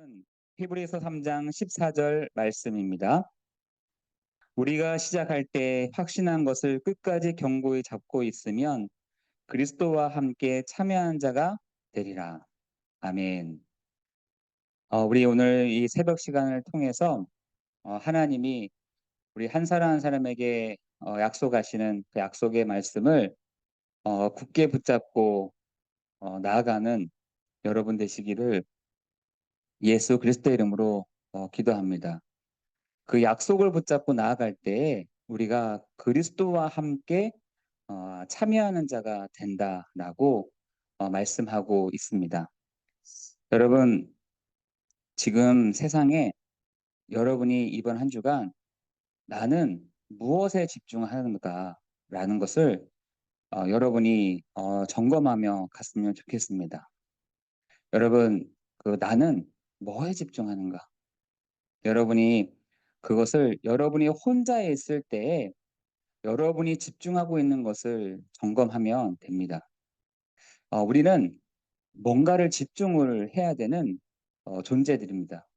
말씀은 히브리서 3장 14절 말씀입니다. 우리가 시작할 때 확신한 것을 끝까지 경고히 잡고 있으면 그리스도와 함께 참여한 자가 되리라. 아멘. 어, 우리 오늘 이 새벽 시간을 통해서 어, 하나님이 우리 한 사람 한 사람에게 어, 약속하시는 그 약속의 말씀을 어, 굳게 붙잡고 어, 나아가는 여러분 되시기를 예수 그리스도 이름으로 어, 기도합니다. 그 약속을 붙잡고 나아갈 때 우리가 그리스도와 함께 어, 참여하는 자가 된다라고 어, 말씀하고 있습니다. 여러분 지금 세상에 여러분이 이번 한 주간 나는 무엇에 집중하는가라는 것을 어, 여러분이 어, 점검하며 갔으면 좋겠습니다. 여러분 그 나는 뭐에 집중하는가? 여러분이 그것을 여러분이 혼자 있을 때 여러분이 집중하고 있는 것을 점검하면 됩니다. 어, 우리는 뭔가를 집중을 해야 되는 어, 존재들입니다.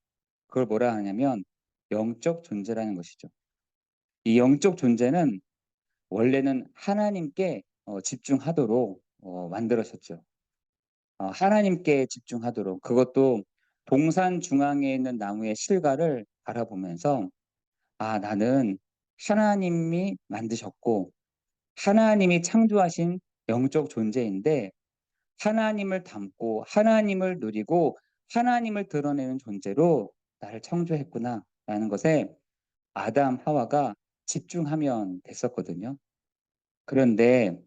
그걸 뭐라 하냐면 영적 존재라는 것이죠. 이 영적 존재는 원래는 하나님께 어, 집중하도록 어, 만들어졌죠. 어, 하나님께 집중하도록 그것도 동산 중앙에 있는 나무의 실과를 바라보면서 아 나는 하나님이 만드셨고 하나님이 창조하신 영적 존재인데 하나님을 닮고 하나님을 누리고 하나님을 드러내는 존재로 나를 창조했구나 라는 것에 아담 하와가 집중하면 됐었거든요. 그런데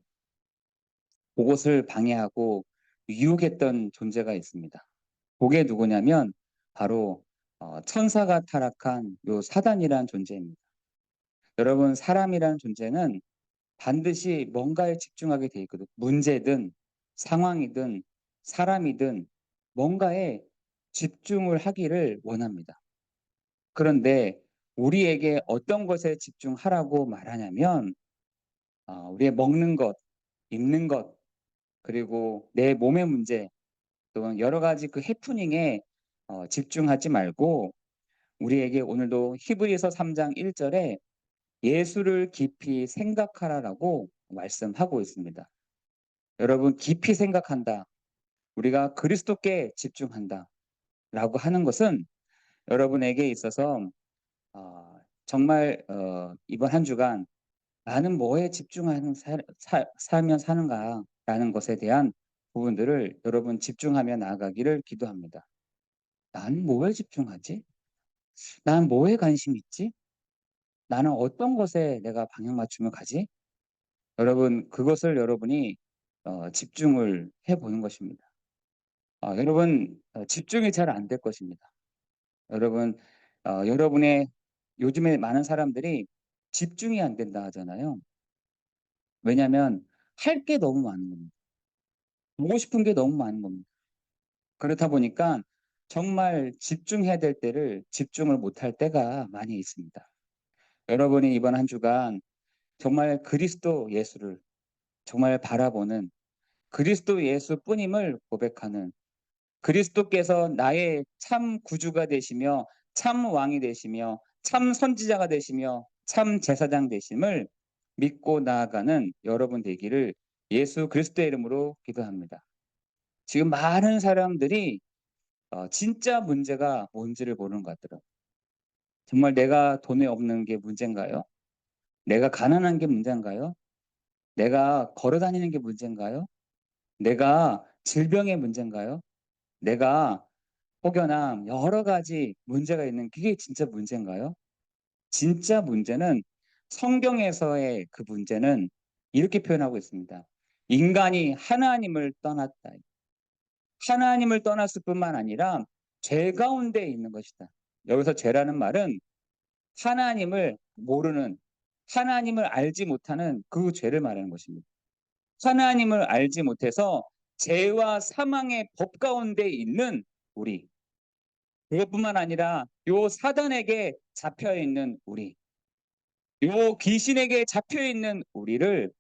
그것을 방해하고 유혹했던 존재가 있습니다. 그게 누구냐면 바로 어, 천사가 타락한 요 사단이라는 존재입니다. 여러분 사람이라는 존재는 반드시 뭔가에 집중하게 돼 있거든. 문제든 상황이든 사람이든 뭔가에 집중을 하기를 원합니다. 그런데 우리에게 어떤 것에 집중하라고 말하냐면 어, 우리의 먹는 것, 입는 것, 그리고 내 몸의 문제, 또는 여러 가지 그 해프닝에 어, 집중하지 말고 우리에게 오늘도 히브리서 3장 1절에 예수를 깊이 생각하라라고 말씀하고 있습니다. 여러분 깊이 생각한다. 우리가 그리스도께 집중한다. 라고 하는 것은 여러분에게 있어서 어, 정말 어, 이번 한 주간 나는 뭐에 집중하는 살면 사는가 라는 것에 대한 부분들을 여러분 집중하며 나아가기를 기도합니다. 난 뭐에 집중하지? 난 뭐에 관심 있지? 나는 어떤 것에 내가 방향 맞추며 가지? 여러분 그것을 여러분이 어, 집중을 해보는 것입니다. 어, 여러분 어, 집중이 잘 안 될 것입니다. 여러분 어, 여러분의 요즘에 많은 사람들이 집중이 안 된다 하잖아요. 왜냐하면 할 게 너무 많은 겁니다. 보고 싶은 게 너무 많은 겁니다. 그렇다 보니까 정말 집중해야 될 때를 집중을 못할 때가 많이 있습니다. 여러분이 이번 한 주간 정말 그리스도 예수를 정말 바라보는 그리스도 예수뿐임을 고백하는 그리스도께서 나의 참 구주가 되시며 참 왕이 되시며 참 선지자가 되시며 참 제사장 되심을 믿고 나아가는 여러분 되기를 예수 그리스도의 이름으로 기도합니다. 지금 많은 사람들이 어, 진짜 문제가 뭔지를 모르는 것 같더라고요. 정말 내가 돈이 없는 게 문제인가요? 내가 가난한 게 문제인가요? 내가 걸어 다니는 게 문제인가요? 내가 질병의 문제인가요? 내가 혹여나 여러 가지 문제가 있는 그게 진짜 문제인가요? 진짜 문제는 성경에서의 그 문제는 이렇게 표현하고 있습니다. 인간이 하나님을 떠났다. 하나님을 떠났을 뿐만 아니라 죄 가운데 있는 것이다. 여기서 죄라는 말은 하나님을 모르는 하나님을 알지 못하는 그 죄를 말하는 것입니다. 하나님을 알지 못해서 죄와 사망의 법 가운데 있는 우리. 그것뿐만 아니라 요 사단에게 잡혀 있는 우리. 요 귀신에게 잡혀 있는 우리를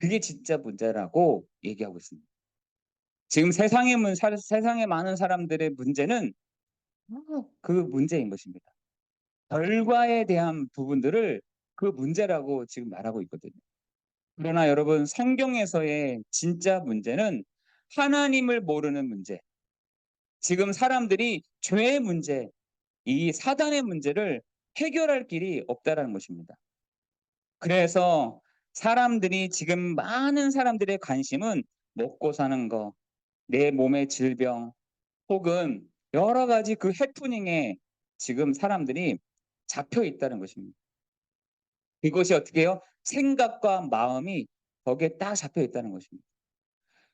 그게 진짜 문제라고 얘기하고 있습니다. 지금 세상의 문, 세상의 많은 사람들의 문제는 그 문제인 것입니다. 결과에 대한 부분들을 그 문제라고 지금 말하고 있거든요. 그러나 여러분 성경에서의 진짜 문제는 하나님을 모르는 문제. 지금 사람들이 죄의 문제, 이 사단의 문제를 해결할 길이 없다라는 것입니다. 그래서 사람들이 지금 많은 사람들의 관심은 먹고 사는 거, 내 몸의 질병, 혹은 여러 가지 그 해프닝에 지금 사람들이 잡혀 있다는 것입니다. 이것이 어떻게 해요? 생각과 마음이 거기에 딱 잡혀 있다는 것입니다.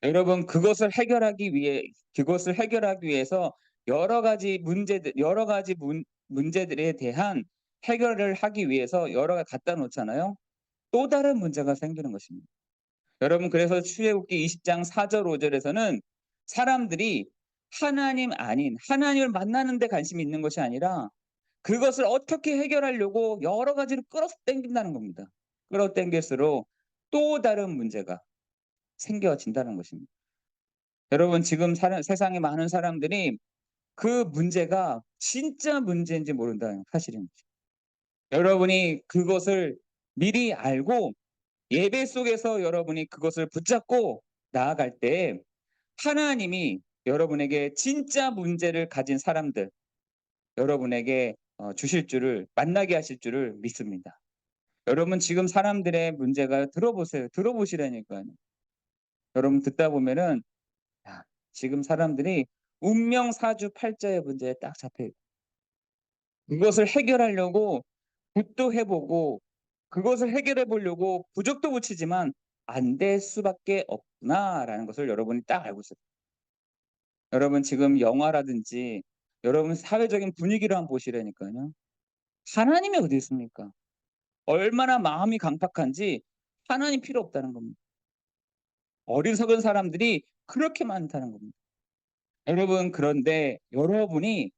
여러분 그것을 해결하기 위해 그것을 해결하기 위해서 여러 가지 문제들 여러 가지 문, 문제들에 대한 해결을 하기 위해서 여러 가지 갖다 놓잖아요. 또 다른 문제가 생기는 것입니다. 여러분 그래서 출애굽기 20장 4절 5절에서는 사람들이 하나님 아닌 하나님을 만나는 데 관심이 있는 것이 아니라 그것을 어떻게 해결하려고 여러 가지를 끌어당긴다는 겁니다. 끌어당길수록 또 다른 문제가 생겨진다는 것입니다. 여러분 지금 사람, 세상에 많은 사람들이 그 문제가 진짜 문제인지 모른다는 사실입니다. 여러분이 그것을 미리 알고 예배 속에서 여러분이 그것을 붙잡고 나아갈 때 하나님이 여러분에게 진짜 문제를 가진 사람들 여러분에게 어, 주실 줄을 만나게 하실 줄을 믿습니다. 여러분 지금 사람들의 문제가 들어보세요. 들어보시라니까요. 여러분 듣다 보면은 야, 지금 사람들이 운명 사주 팔자의 문제에 딱 잡혀 있고 그것을 해결하려고 굿도 해보고 그것을 해결해 보려고 부적도 붙이지만 안 될 수밖에 없구나라는 것을 여러분이 딱 알고 있어요. 여러분 지금 영화라든지 여러분 사회적인 분위기를 한번 보시라니까요. 하나님이 어디 있습니까? 얼마나 마음이 강팍한지 하나님 필요 없다는 겁니다. 어리석은 사람들이 그렇게 많다는 겁니다. 여러분 그런데 여러분이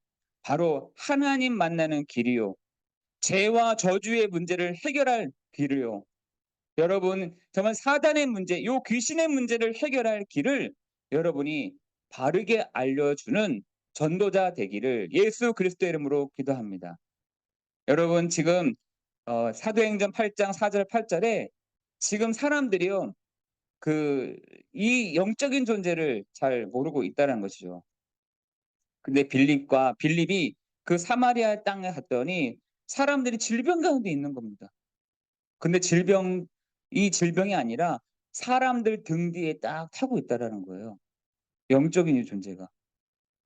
바로 하나님 만나는 길이요. 죄와 저주의 문제를 해결할 길이요. 여러분 정말 사단의 문제, 요 귀신의 문제를 해결할 길을 여러분이 바르게 알려주는 전도자 되기를 예수 그리스도 이름으로 기도합니다. 여러분 지금 어, 사도행전 8장 4절 8절에 지금 사람들이요 그 이 영적인 존재를 잘 모르고 있다는 것이죠. 근데 빌립과 빌립이 그 사마리아 땅에 갔더니 사람들이 질병 가운데 있는 겁니다. 근데 질병 이 질병이 아니라 사람들 등 뒤에 딱 타고 있다라는 거예요. 영적인 이 존재가.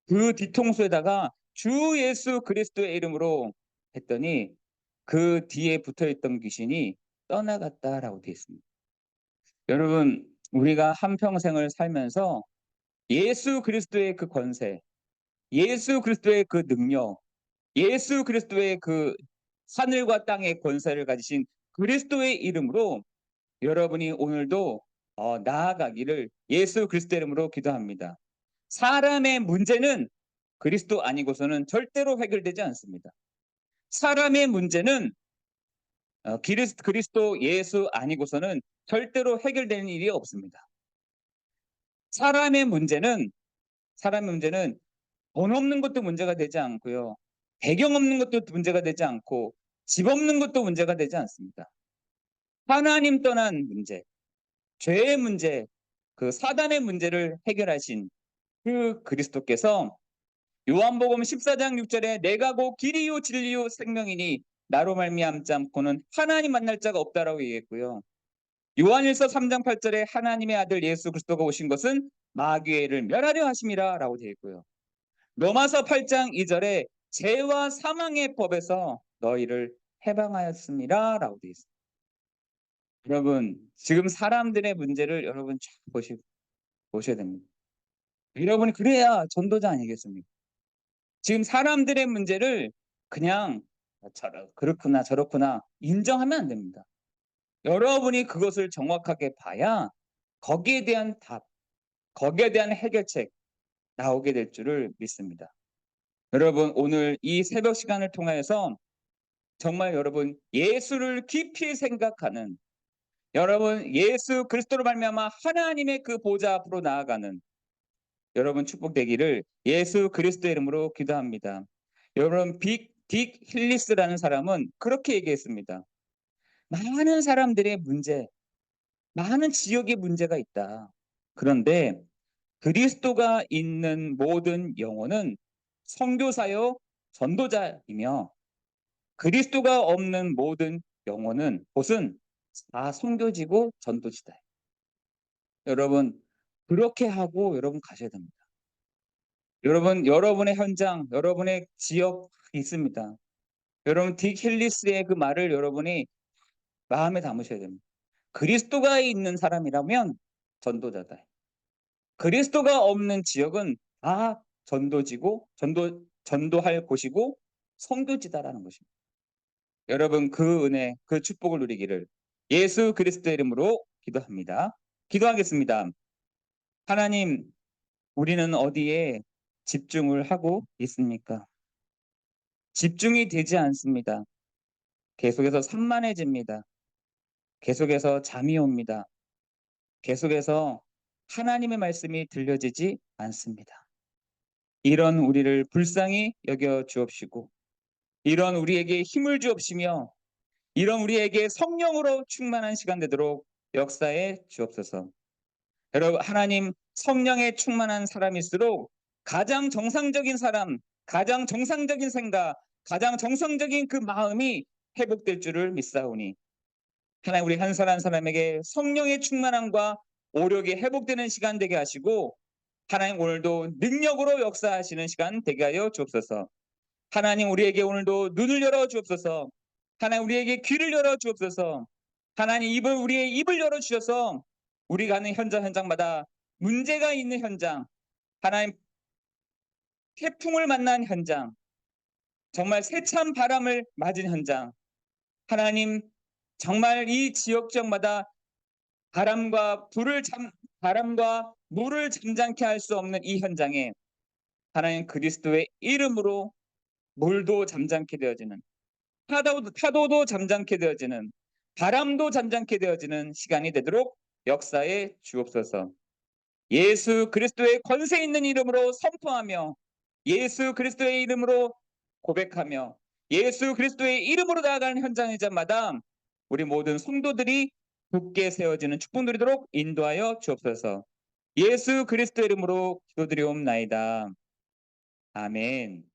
그 뒤통수에다가 주 예수 그리스도의 이름으로 했더니 그 뒤에 붙어 있던 귀신이 떠나갔다라고 되어 있습니다. 여러분, 우리가 한평생을 살면서 예수 그리스도의 그 권세, 예수 그리스도의 그 능력, 예수 그리스도의 그 하늘과 땅의 권세를 가지신 그리스도의 이름으로 여러분이 오늘도 어, 나아가기를 예수 그리스도 이름으로 기도합니다. 사람의 문제는 그리스도 아니고서는 절대로 해결되지 않습니다. 사람의 문제는 어, 그리스도, 그리스도 예수 아니고서는 절대로 해결되는 일이 없습니다. 사람의 문제는 사람의 문제는 돈 없는 것도 문제가 되지 않고요. 배경 없는 것도 문제가 되지 않고 집 없는 것도 문제가 되지 않습니다. 하나님 떠난 문제, 죄의 문제, 그 사단의 문제를 해결하신 그 그리스도께서 요한복음 14장 6절에 내가 곧 길이요 진리요 생명이니 나로 말미암지 않고는 하나님 만날 자가 없다라고 얘기했고요. 요한일서 3장 8절에 하나님의 아들 예수 그리스도가 오신 것은 마귀를 멸하려 하심이라라고 되어 있고요. 로마서 8장 2절에 죄와 사망의 법에서 너희를 해방하였습니다 라고 되어 있습니다. 여러분 지금 사람들의 문제를 여러분 쫙 보시, 보셔야 됩니다. 여러분이 그래야 전도자 아니겠습니까? 지금 사람들의 문제를 그냥 저러, 그렇구나 저렇구나 인정하면 안 됩니다. 여러분이 그것을 정확하게 봐야 거기에 대한 답, 거기에 대한 해결책 나오게 될 줄을 믿습니다. 여러분 오늘 이 새벽 시간을 통해서 정말 여러분 예수를 깊이 생각하는 여러분 예수 그리스도로 말미암아 하나님의 그 보좌 앞으로 나아가는 여러분 축복되기를 예수 그리스도 이름으로 기도합니다. 여러분 빅, 딕 힐리스라는 사람은 그렇게 얘기했습니다. 많은 사람들의 문제, 많은 지역의 문제가 있다. 그런데 그리스도가 있는 모든 영혼은 선교사요 전도자이며 그리스도가 없는 모든 영혼은 곳은 다 선교지고 전도지다. 여러분 그렇게 하고 여러분 가셔야 됩니다. 여러분 여러분의 현장, 여러분의 지역 있습니다. 여러분 딕 힐리스의 그 말을 여러분이 마음에 담으셔야 됩니다. 그리스도가 있는 사람이라면 전도자다. 그리스도가 없는 지역은 다 전도지고 전도 전도할 곳이고 선교지다라는 것입니다. 여러분 그 은혜, 그 축복을 누리기를 예수 그리스도의 이름으로 기도합니다. 기도하겠습니다. 하나님, 우리는 어디에 집중을 하고 있습니까? 집중이 되지 않습니다. 계속해서 산만해집니다. 계속해서 잠이 옵니다. 계속해서 하나님의 말씀이 들려지지 않습니다. 이런 우리를 불쌍히 여겨 주옵시고 이런 우리에게 힘을 주옵시며 이런 우리에게 성령으로 충만한 시간 되도록 역사에 주옵소서. 여러분 하나님 성령에 충만한 사람일수록 가장 정상적인 사람, 가장 정상적인 생각, 가장 정상적인 그 마음이 회복될 줄을 믿사오니 하나님 우리 한 사람 한 사람에게 성령의 충만함과 오력이 회복되는 시간 되게 하시고 하나님 오늘도 능력으로 역사하시는 시간 되게 하여 주옵소서. 하나님 우리에게 오늘도 눈을 열어 주옵소서. 하나님 우리에게 귀를 열어 주옵소서. 하나님 입을 우리의 입을 열어 주셔서 우리 가는 현장 현장마다 문제가 있는 현장, 하나님 태풍을 만난 현장, 정말 세찬 바람을 맞은 현장, 하나님 정말 이 지역 지역마다 바람과 불을 잠 바람과 물을 잠잠케 할 수 없는 이 현장에 하나님 그리스도의 이름으로 물도 잠잠케 되어지는 파도도, 파도도 잠잠케 되어지는 바람도 잠잠케 되어지는 시간이 되도록 역사에 주옵소서. 예수 그리스도의 권세 있는 이름으로 선포하며 예수 그리스도의 이름으로 고백하며 예수 그리스도의 이름으로 나아가는 현장이자마다 우리 모든 성도들이 굳게 세워지는 축복 누리도록 인도하여 주옵소서. 예수 그리스도 이름으로 기도드리옵나이다. 아멘.